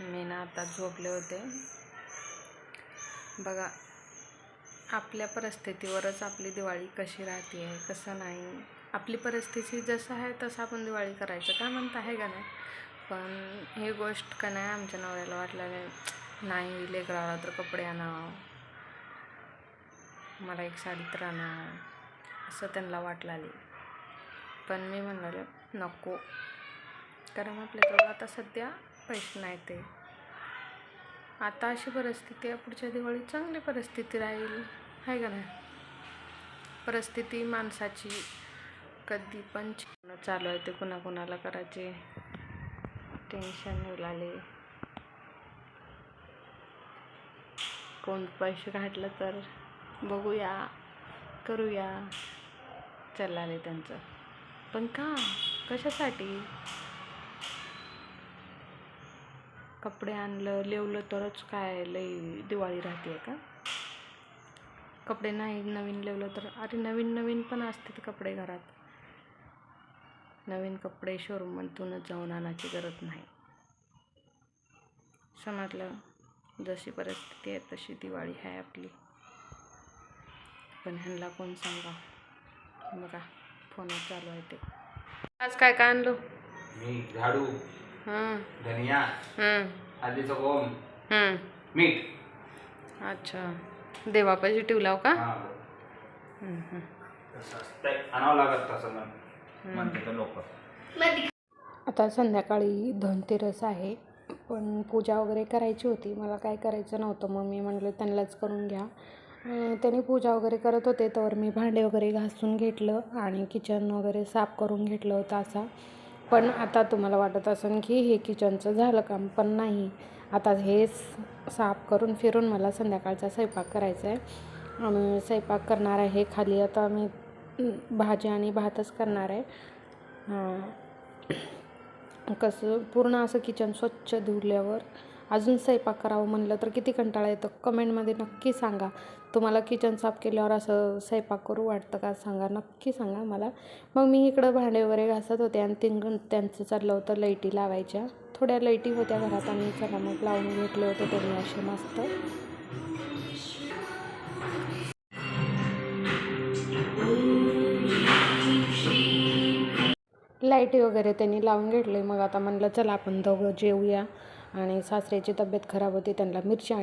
मी ना आता झोपले होते. बघा आपल्या परिस्थितीवरच आपली दिवाळी कशी राहते आहे कसं नाही. आपली परिस्थिती जसं आहे तसं आपण दिवाळी करायचं. काय म्हणता आहे का नाही? पण ही गोष्ट का नाही आमच्या नवऱ्याला वाटलं नाही लेकराला तर कपडे आणावं. मला एक साडी तर आणावं असं त्यांना वाटलं आली पण मी म्हणाले नको. कारण आपल्याकडं आता सध्या पैसे नाही ते. आता अशी परिस्थिती आहे पुढच्या दिवाळीत चांगली परिस्थिती राहील. आहे का नाही? परिस्थिती माणसाची कधी पण छान चालू आहे ते कुणाकुणाला करायचे. टेन्शन उलाले कोण पैसे घातलं तर बघूया करूया. चालले त्यांचं. पण का? कशासाठी? कपडे आणलं लेवलं तरच काय लई दिवाळी राहते का? कपडे नाही नवीन लेवलं तर अरे नवीन नवीन पण असतात कपडे घरात. नवीन कपडे शोरूममधूनच जाऊन आणायची गरज नाही. समजलं जशी परिस्थिती आहे तशी दिवाळी आहे आपली. पण ह्यांना कोण सांगा? बघा फोन चालू आहे ते. आज काय काय आणलो? मी झाडू. हां धनिया हं, हळदीचं हं. मीठ. अच्छा. देवापाशी ठेवलाव का? हा. हं, हं. तसं असतंय आणावं लागत तसं म्हण म्हणते तर लोक. आता संध्याकाळी धनतेरस आहे. पण पूजा वगैरे करायची होती. मला काय करायचं नव्हतं. मग मी म्हटलं त्यांनाच करून घ्या. अं, त्यांनी पूजा वगैरे करत होते. तर मी भांडे वगैरे घासून घेतलं आणि किचन वगैरे साफ करून घेतलं होतं असा. पण आता तुम्हाला वाटत असेल की हे किचनचं झालं काम पण नाही. आता हे साफ करून फिरून मला संध्याकाळचा स्वयंपाक करायचा आहे. आणि स्वयंपाक करणार आहे खाली. आता मी भाजी आणि भातच करणार आहे. हां. कसं पूर्ण असं किचन स्वच्छ धुल्यावर अजून स्वयंपाक करावं म्हणलं तर किती कंटाळा येतो. कमेंटमध्ये नक्की सांगा. तुम्हाला किचन साफ केल्यावर असं स्वयंपाक करू वाटतं का सांगा. नक्की सांगा मला. मग मी इकडं भांडे वगैरे घासत होते आणि तिंगण त्यांचं चाललं होतं लाईटी लावायच्या. थोड्या लाईटी होत्या घरात आणि चला मग लावून घेतले होते त्यांनी असे मस्त. लाईटी वगैरे त्यांनी लावून घेतले. मग आता म्हणलं चला आपण दोघं जेवूया आणि सासऱ्याची तब्येत खराब होती त्यांना मिरची आण